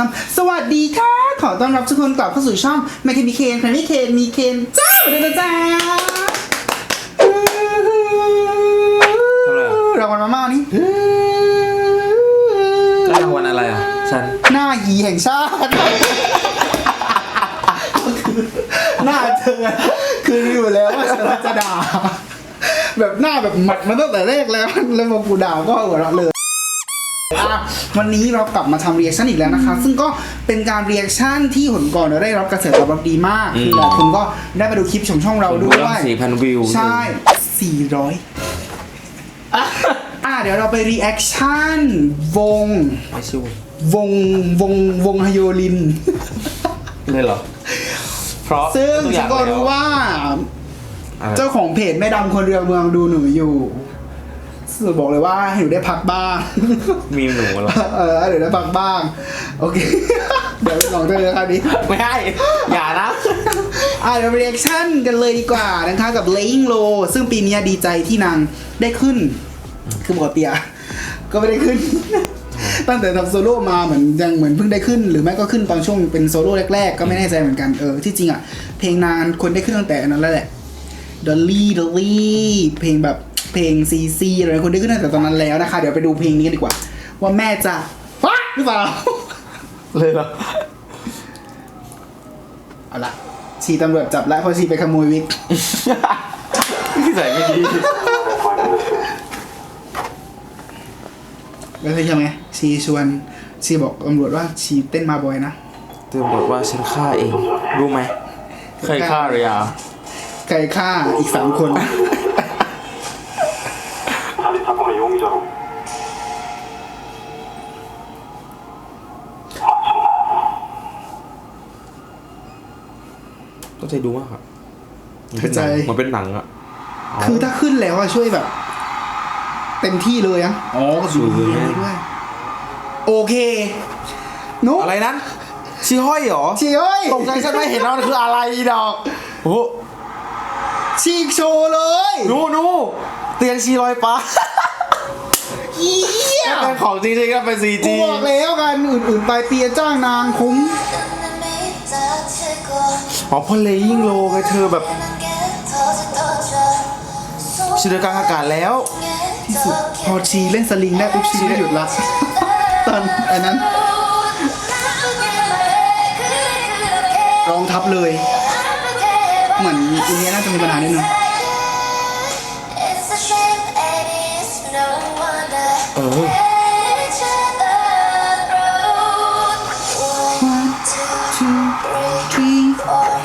สองสามสวัสดีค่ะ ขอต้อนรับทุกคนกลับเข้าสู่ช่องแมคเคนมีเคนใครไม่เคนมีเคนจ้าเดี๋ยวนะจ้าทำอะไรอะรางวัลมาม่านี่ก็รางวัลอะไรอะ ฉัน หน้าหีแห่งชาติคือหน้าเธอ คือรู้อยู่แล้วว่าฉันจะด่า แบบหน้าแบบหมัดมาตั้งแต่แรกแล้ว แล้วมากูด่าก็หัวเราะเลย อะวันนี้เรากลับมาทำเรีแอคชั่นอีกแล้วนะคะ ซึ่งก็เป็นการเรีแอคชั่นที่หนก่อนเราได้รับกระแสตอบรับดีมากอืม คือหลายคนก็ได้มาดูคลิปชมช่องเราด้วย สี่พันวิว ใช่สี่ร้อยอะ เดี๋ยวเราไปรีแอคชั่นวง ไม่ช่วยวง วง วงฮยโยลิน เลยเหรอ เพราะซึ่งทุฉันก็รู้ว่า อะไรเจ้าของเพจแม่ดำคนเรือเมืองดูหนูอยู่ซึ่ง บอกเลยว่าให้หนูได้พักบ้าง มีหนูเหรอ เออเดี๋ยวได้พักบ้าง โอเค เดี๋ยวลองเจอกันคราวนี้ ไม่ให้ อย่านะอะเดี๋ยวเรีแอคชั่นกันเลยดีกว่านะคะกับ Laying Low ซึ่งปีนี้ดีใจที่นางได้ขึ้น คือปกติอะก็ไม่ได้ขึ้น ตั้งแต่ทำโซโล่มาเหมือนยังเหมือนเพิ่งได้ขึ้น หรือไม่ก็ขึ้นตอนช่วงเป็นโซโล่แรกๆ ก็ไม่แน่ใจเหมือนกันเออที่จริงอะเพลงนานคนได้ขึ้นตั้งแต่นั้นแล้วแหละดอลลี่ดอลลี่เพลงแบบ เพลงซีซีอะไรคนได้ขึ้นตั้งแต่ตอนนั้นแล้วนะคะ เดี๋ยวไปดูเพลงนี้กันดีกว่า ว่าแม่จะฟักหรือเปล่า เลยเหรอ เอาละชีตำรวจจับแล้วเพราะชีไปขโมยวิกที่ใส่ไม่ดีแล้วใช่ไหมชีชวนชีบอกตำรวจว่าชีเต้นมาบ่อยนะเตือนบอกว่าฉันฆ่าเอง รู้ไหม เคยฆ่าหรือยังใครฆ่าอีกสามคน ใจดูมากครับเข้าใจมันเป็นหนังอะคือถ้าขึ้นแล้วอะช่วยแบบ เต็มที่เลยอะอ๋อก็สูงสวยเลยด้วยโอเคนุ๊กอะไรนั้นชีห้อยเหรอชีเอ้ยตกใจฉันไม่เห็นว่ามันคืออะไรอีดอกโอ้ฉีกโชว์เลยหนูหนูเตียงชีลอยฟ้าอีเหี้ยถ้าเป็นของจริงๆก็เป็นซีกูจีบอกแล้วกันอื่นๆไปเปียจ้างนางคุ้ม อ๋อพอเลยิ่งโลไงเธอแบบชีเดินกลางอากาศแล้ว ที่สุดพอชีเล่นสลิงได้ปุ๊บชีก็หยุดละ ตอนอันนั้นรองทับเลย เหมือนอินเนี้ยน่าจะมีปัญหานิดนึงเออ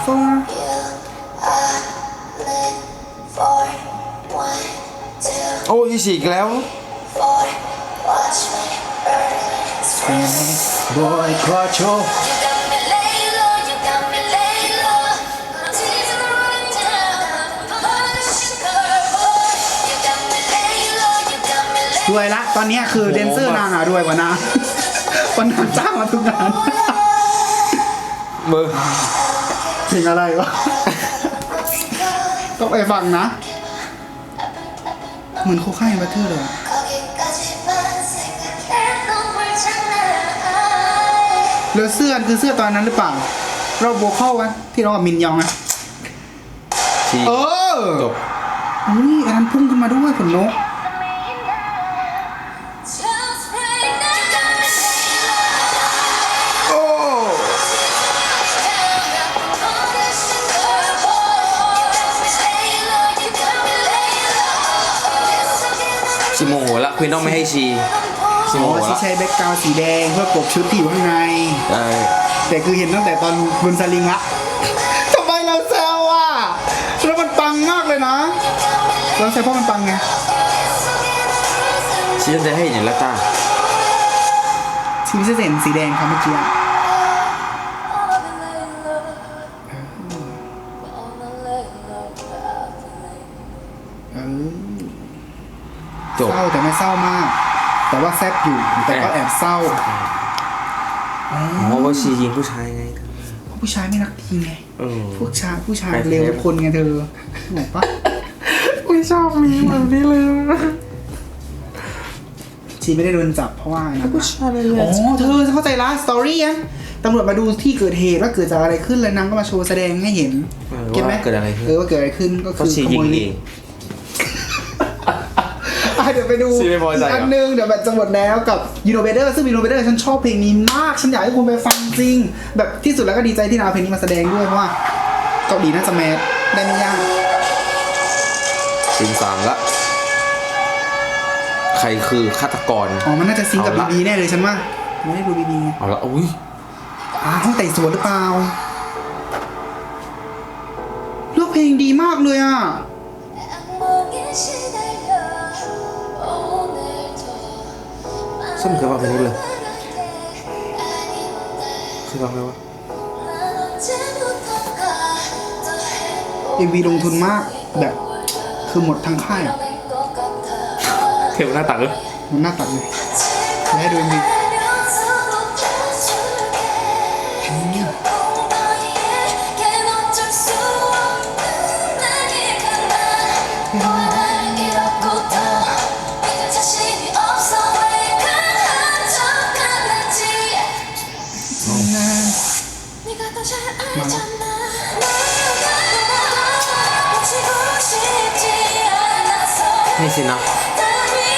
four โอ้ยฉีกแล้ว boy ขอโชว์รวยละ ตอนเนี้ยคือเดนเซอร์นางอะรวยกว่านางวันนางจ้างมาทุกงาน เบอร์เพ ลงอะไรวะ ต้องไปฟังนะ เหมือนโคค่ายบัตเทอร์เลยอะแล้วเสื้อคือเสื้อตอนนั้นหรือเปล่า เราโบเข้าวะที่ร้องกับมินยองอะฉีกเออจบ อุ้ยอันนั้นพุ่งขึ้นมาด้วยขนนก โมโหละคุณต้องไม่ให้ชีชีอ๋โมอโหที่ละใช้แบ็กกราวด์สีแดงเพื่อกลบชุดที่อยู่ข้างในใช่แต่คือเห็นตั้งแต่ตอนบนสลิงละทำไมเราแซวอะแล้วมันปังมากเลยนะ เราแซวเพราะมันปังไงชีจะให้เห็นแล้วจ้าชีวิตจะเห็นสีแดงครับเมื่อกี้อะ บเศร้าแต่ไม่เศร้ามาก แต่ว่าแซบอยู่แต่ก็แอบเศร้าอ๋อว่าชียิงผู้ชายไงเพราะผู้ชายไม่รักทีไงเออพวกชายผู้ชายไปเร็วเทปทุกคนไงเธอบอกปะไม่ชอบมีแบบนี้เลยชชีไม่ได้โดนจับเพราะว่านะผู้ชายเลยอ๋อเธอจะเข้าใจละสตอรี่อะตำรวจมาดูที่เกิดเหตุว่าเกิดจากอะไรขึ้นแล้วนางก็มาโชว์แสดงให้เห็นเก็เก็ตตไหมเกิดอะไรขึ้นเออว่าเกิดอะไรขึ้นก็ก็คือชีขยิโมงยเอลิฟงต์อะ เดี๋ยวไปดูชีไม่พอใจอีกอันเหรอหนึงเดี๋ยวแบบจะหมดแล้วกับยูโนเบเดอร์ซึ่งยูโนเบเดอร์ฉันชอบเพลงนี้มาก ฉันอยากให้คุณไปฟังจริง แบบที่สุดแล้วก็ดีใจที่นางเอาเพลงนี้มาแสดงด้วยเพราะว่าเกาหลีน่าจะแมสได้ไม่ยากสิงสามละ ใครคือฆาตกร อ๋อ มันน่าจะซิงก์กับเอาบีละ บีแน่เลยฉันว่า ไม่ได้ดูบีบีไงเอาละอุ้ยอ่าห้องไต่สวนหรือเปล่าเลือกเพลงดีมากเลยอะ ส้มเคยฟังเพลงนี้เลยเคยฟังไหมวะเอ็มวีลงทุนมากแบบคือหมดทั้งค่ายอะเทวหน้าตักเลยมันน่าตัดเลยจะให้ดูเอ็มวี สินะ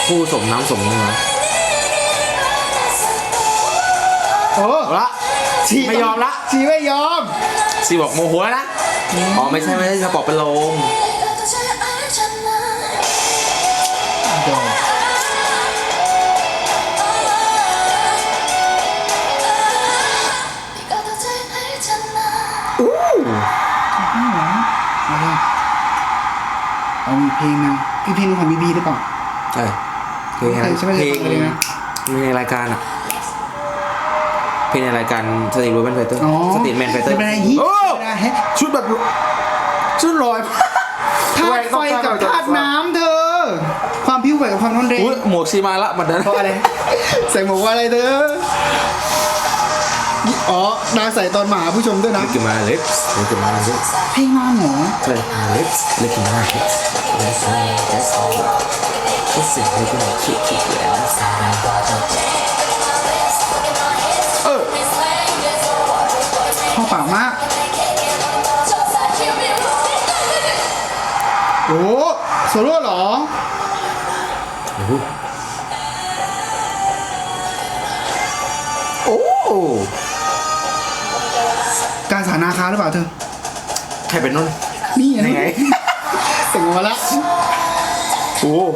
คู่สมน้ำสมเนื้อโอ้เอาละชีไม่ยอมละชีไม่ยอมซีบอกโมโหแล้วนะอ๋อไม่ใช่ไม่ใช่จะบอกเป็นลม เอามีเพลงนะอีกเพลงหนึงของบีบีหรือเปล่าใช่เพลงอะไรใช่ไม่เพได้ลงฟังเลยนะเพลงในรายการอะเพลงในรายการสตรีทรูแมนไฟเตอร์อ๋อสตรีทแมนไฟเตอร์ไม่เป็นไรฮิตโอ้ไม่เป็นไรเฮ้ยชุดแบบชุดลอยธาตุไฟกับธาตุน้ำเธอ ความพิ้วไหวกับความร้อนแรงอุ้ยหมวกชีมาละบัดนั้นเพราะอะไรใส่หมวกว่าอะไรเธอ อ๋อนางใส่ตอนมาหาผู้ชมด้วยนะ Look at my lips Look at my lips เพลงมาหมอ Look at my lips Look at my lips That's all That's all Kissing Look at my kick kick Yeah that's all เออเข้าปากมาก โอ้โซโล่เหรอ โอ้โหโอ้ การสานาคาหรือเปล่าเธอ ใครเป็นนุ่นนี่ยังไงเสียงออกมาละโอ้โห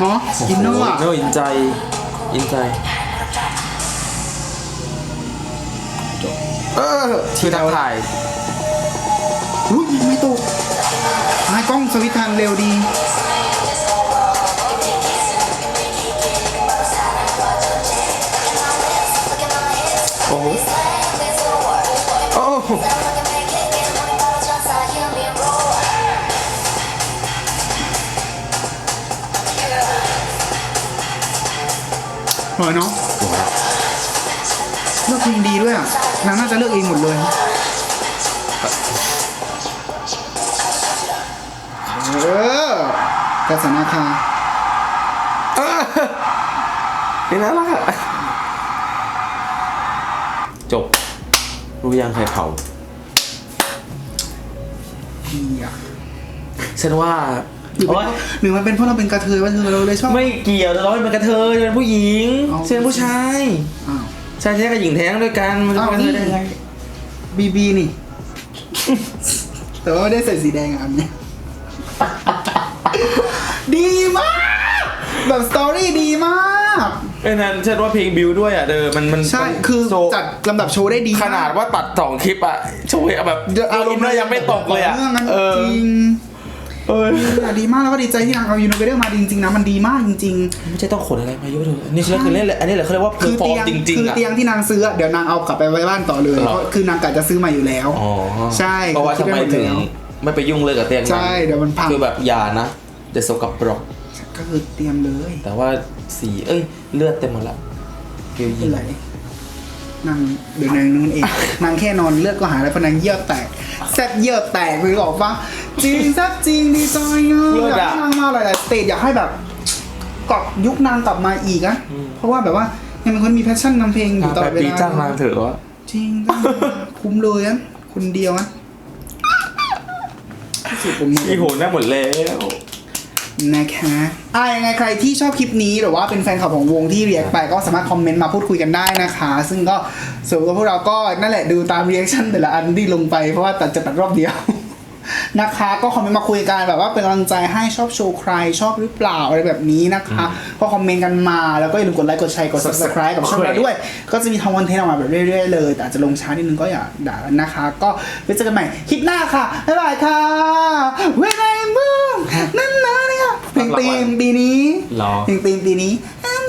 เนาะอินเนอร์อะเนอร์อินใจ อินใจ เออชื่อทักทายอุ้ยไม่ตกให้กล้องสวิตช์ทันเร็วดี โอ้โหโอ้โหเหรอเนาะ ลือกเพลงดีด้วยอะนางน่าจะเลือกเองหมดเลยเออกาสนาคาเออนี่น่ารักอะจบ รู้ยังใครเผาดีอะฉันว่า หรือเป็นหรือมันเป็นเพราะเราเป็นกระเทยว่าเธอเราเลยชอบไม่เกี่ยวแต่เราเป็นกระเทยเป็นผู้หญิงเอาฉันเป็นผู้ชาย อ้าว ชายแท้กับหญิงแท้งด้วยกันมันจะเป็นกระเทยได้ไงบีบีนี่ แต่ว่าไม่ได้ใส่สีแดงอะอันเนี้ยดีมาก แบบสตอรี่ดีมากไอ้นั้นฉันว่าเพลงบิวด้วยอะเดอมันมันใช่ มันคือโชว์จัดลำดับโชว์ได้ดีมกขนาดว่าตัดสองคลิปอะโชว์แบบอารมณ์ยังไม่ตกเลยอะเรื่องนั้นเออจริง เออเนี่ยดีมากแล้วก็ดีใจที่นางเอายูโนเวเดอร์มาจริงๆนะมันดีมากจริง ไม่ใช่ต้องขนอะไรมาเยอะเลยอันนี้คือเล่นเลยอันนี้แหละเขาเรียกว่าๆ เพอคือร์ฟอเตีร์มยงจริงคือๆอะ เตียงที่นางซื้ออะเดี๋ยวนางเอากลับไปไว้บ้านต่อเลยหรอ เพราะคือนางกะจะซื้อมาอยู่แล้ว อ๋อใช่เพราะว่าคิดทำไว้ไมหมดถึงแล้วไม่ไปยุ่งเลยกับเตียงนั้นใช่เดี๋ยวมันพัง คือแบบอย่านะเดี๋ยวสกปรกก็คือเตรียมเลยแต่ว่าสีเอ้ยเลือดเต็มหมดแล้วฟิวยิเป็งนไรนางเดี๋ยวนางนู่นเอง นางแค่นอนเลือดก็หายแล้วเพราะนางเยี่ยวแตกแซ่บเยี่ยวแตกเลยบอกว่า จริงแซ่บจริงดีใจอะอยากให้นางมาหลายๆสเตจอยากให้แบบกลับยุคนางกลับมาอีกอะเพราะว่าแบบว่ายังเป็นคนมีแพชชั่นนำเพลงอยู่ตลอดเวปีลาจ้างมาเถอะวะจริงจ้างมาคุ้มเลยอะคนเดียวอะที่สุดผม อีโหนได้หมดแล้ว นะคะอ่ายังไงใครที่ชอบคลิปนี้หรือว่าเป็นแฟนคลับของวงที่เรียกไปก็สามารถคอมเมนต์มาพูดคุยกันได้นะคะ ซึ่งก็ส่วนตัวพวกเราก็นั่นแหละดูตามรีแอคชั่นแต่ละอันที่ลงไปเพราะว่าตัดจะตัดรอบเดียว นะคะ ก็คอมเมนต์มาคุยกันแบบว่าเป็นกำลังใจให้ชอบโชว์ใครชอบหรือเปล่าอะไรแบบนี้นะคะ ก็คอมเมนต์กันมาแล้วก็อย่าลืมกดไลค์กดแชร์กด subscribe กับช่องเราด้วย ก็จะมีทำคอนเทนต์ออกมาแบบเรื่อยๆเลยแต่อาจจะลงช้านิดนึงก็อย่าด่ากันนะคะ ก็ไว้เจอกันใหม่คลิปหน้าค่ะบ๊ายบายค่ะ When I move นั่นนะเนี่ยเพลงตีมปีนี้หรอ เพลงตีมปีนี้ I'm